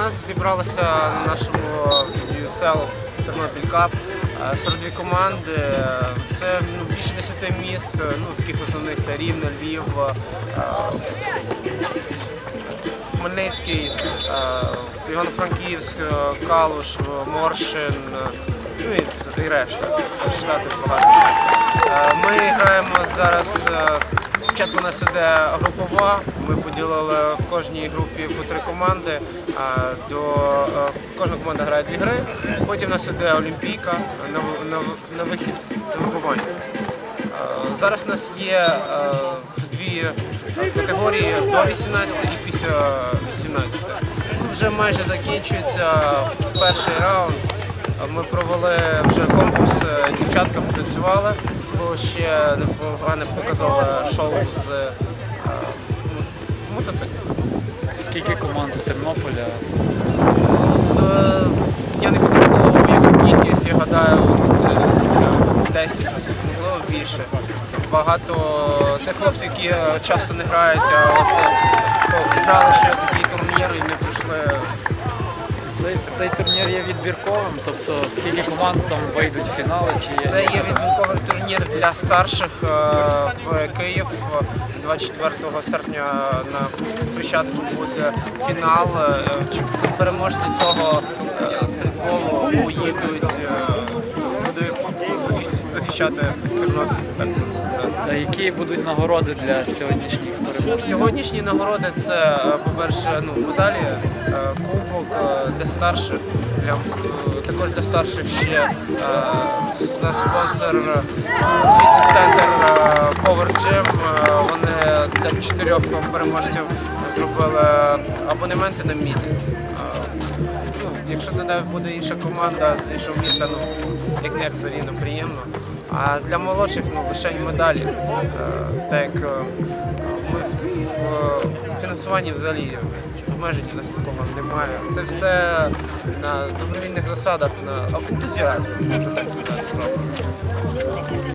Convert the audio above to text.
нас зібралося на нашому USL Тернопіль Кап 42 команди. Е, Це ну, більше 10 міст, е, ну, таких основних це Рівне, Львів, е, Хмельницький, е, Івано-Франківськ, е, Калуш, е, Моршин, е, ну і, і решта. Е, Ми граємо зараз. Спочатку у нас іде групова. Ми поділили в кожній групі по три команди. До е, кожна команда грає дві гри. Потім у нас іде Олімпійка на, на, на вихід на випробування. Е, Зараз у нас є е, дві категорії до 18 і після 18. Ну, Вже майже закінчується перший раунд. Ми провели вже конкурс, дівчаткам працювали, було ще непогане показове шоу з е, мотоциклів. Скільки команд з Тернополя? З, е, я не підраховував яку кількість, я гадаю, десь 10, можливо більше. Багато тих хлопців, які часто не грають, а от е, знали, що є такий турнір і не прийшли. Цей, цей турнір є відбірковим, тобто скільки команд там вийдуть в фінали, чи є Це є відбірковий турнір для старших е, в Київ. 24 серпня на Хрещатику буде фінал. Е, Переможці цього е, стрітболу поїдуть е, захищати Тернопіль, які будуть нагороди для сьогоднішніх переможців? Сьогоднішні нагороди це, е, по-перше, ну, медалі, е, кубок е, для старших, для, також для старших ще наш спонсор фітнес-центр Power Gym. Вони для чотирьох переможців зробили абонементи на місяць. Ну, якщо це навіть буде інша команда з іншого міста, ну як не як все рівно приємно. А для молодших ну, лише медалі. Е, Так як е, ми в фінансуванні взагалі обмежень у нас такого немає. Це все на добровільних засадах, на ентузіазмі, можна так сказати, зроблено.